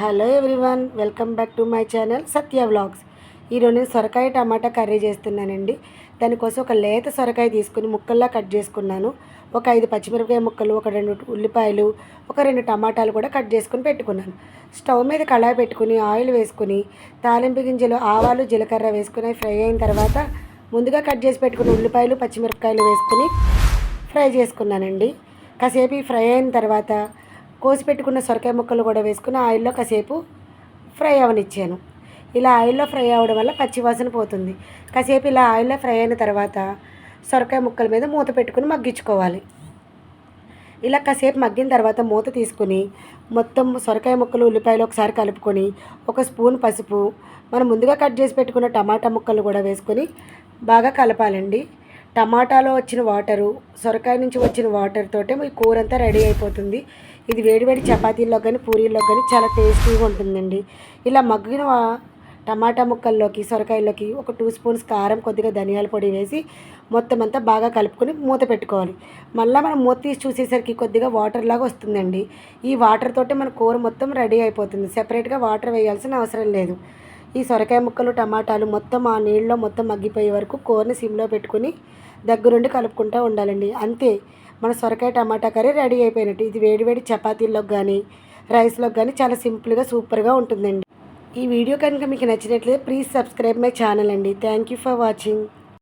Hello everyone welcome back to my channel Satya vlogs. ఈరోజు నేను సొరకాయ టమాటా కర్రీ చేస్తున్నానండి. దానికోసం ఒక లేత సొరకాయ తీసుకుని ముక్కల్లా కట్ చేసుకున్నాను. ఒక ఐదు పచ్చిమిరపకాయ ముక్కలు ఒక రెండు ఉల్లిపాయలు ఒక రెండు టమాటాలు కూడా కట్ చేసుకుని పెట్టుకున్నాను. స్టవ్ మీద కళాయి పెట్టుకుని ఆయిల్ వేసుకుని తాలింపు గింజలు ఆవాలు జీలకర్ర వేసుకుని ఫ్రై అయిన తర్వాత ముందుగా కట్ చేసి పెట్టుకున్న ఉల్లిపాయలు పచ్చిమిరపకాయలు వేసుకుని ఫ్రై చేసుకున్నానండి. కాసేపు ఫ్రై అయిన తర్వాత కోసి పెట్టుకున్న సొరకాయ ముక్కలు కూడా వేసుకుని ఆయిల్లో కాసేపు ఫ్రై అవనిచ్చాను. ఇలా ఆయిల్లో ఫ్రై అవ్వడం వల్ల పచ్చివాసన పోతుంది. కాసేపు ఇలా ఆయిల్లో ఫ్రై అయిన తర్వాత సొరకాయ ముక్కల మీద మూత పెట్టుకుని మగ్గించుకోవాలి. ఇలా కాసేపు మగ్గిన తర్వాత మూత తీసుకుని మొత్తం సొరకాయ ముక్కలు ఉల్లిపాయలు ఒకసారి కలుపుకొని ఒక స్పూన్ పసుపు మనం ముందుగా కట్ చేసి పెట్టుకున్న టమాటా ముక్కలు కూడా వేసుకొని బాగా కలపాలండి. టమాటాలో వచ్చిన వాటరు సొరకాయ నుంచి వచ్చిన వాటర్ తోటే మీ కూర అంతా రెడీ అయిపోతుంది. ఇది వేడివేడి చపాతీల్లో కానీ పూరీల్లో కానీ చాలా టేస్టీగా ఉంటుందండి. ఇలా మగ్గిన టమాటా ముక్కల్లోకి సొరకాయల్లోకి ఒక టూ స్పూన్స్ కారం కొద్దిగా ధనియాల పొడి వేసి మొత్తం అంతా బాగా కలుపుకొని మూత పెట్టుకోవాలి. మళ్ళీ మనం మూత తీసి చూసేసరికి కొద్దిగా వాటర్ లాగా వస్తుందండి. ఈ వాటర్ తోటే మన కూర మొత్తం రెడీ అయిపోతుంది. సెపరేట్గా వాటర్ వేయాల్సిన అవసరం లేదు. ఈ సొరకాయ ముక్కలు టమాటాలు మొత్తం ఆ నీళ్ళలో మొత్తం మగ్గిపోయే వరకు కూరని సిమ్లో పెట్టుకుని దగ్గరుండి కలుపుకుంటూ ఉండాలండి. అంతే. మన సొరకాయ టమాటా కర్రీ రెడీ అయిపోయినట్టు. ఇది వేడివేడి చపాతీల్లోకి కానీ రైస్లోకి కానీ చాలా సింపుల్గా సూపర్గా ఉంటుందండి. ఈ వీడియో కనుక మీకు నచ్చినట్లయితే ప్లీజ్ సబ్స్క్రైబ్ మై ఛానల్ అండి. Thank you for watching.